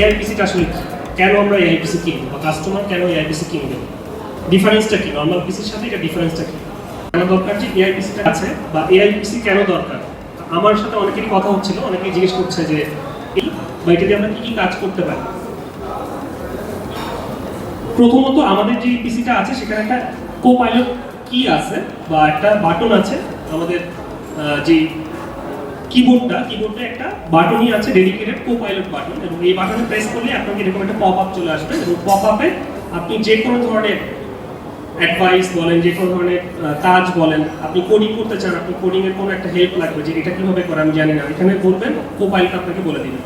এআইপিসিটা আসলে? কেন আমরা এআইপিসি কিনবো? বা কাস্টমার কেন এআইপিসি কিনবে? ডিফারেন্সটা কি? নর্মাল পিসির সাথে এটা ডিফারেন্সটা কি? কেন দরকার যে এআইপিসিটা আছে বা এআইপিসি কেন দরকার? আমার সাথে অনেকেরই কথা হচ্ছিল, অনেকেই জিজ্ঞেস করছে যে, এই, বা এটা দিয়ে আমরা কি কি কাজ করতে পারি? প্রথমত আমাদের যে পিসিটা আছে, সেখানে একটা কো পাইলট কি আছে, বা একটা বাটন আছে, আমাদের যে কিবোর্ডটা কিবোর্ডে একটা বাটনই আছে ডেডিকেটেড কো পাইলট বাটন এবং এই বাটনে প্রেস করলে আপনাকে এরকম একটা পপ আপ চলে আসবে, এবং পপ আপে আপনি যে কোনো ধরনের অ্যাডভাইস বলেন, যে কোনো ধরনের কাজ বলেন, আপনি কোডিং করতে চান, আপনি কোডিং এর কোনো একটা হেল্প লাগবে, যে এটা কীভাবে করে, আমি জানি না, এখানে বলবেন কো পাইলট আপনাকে বলে দিবেন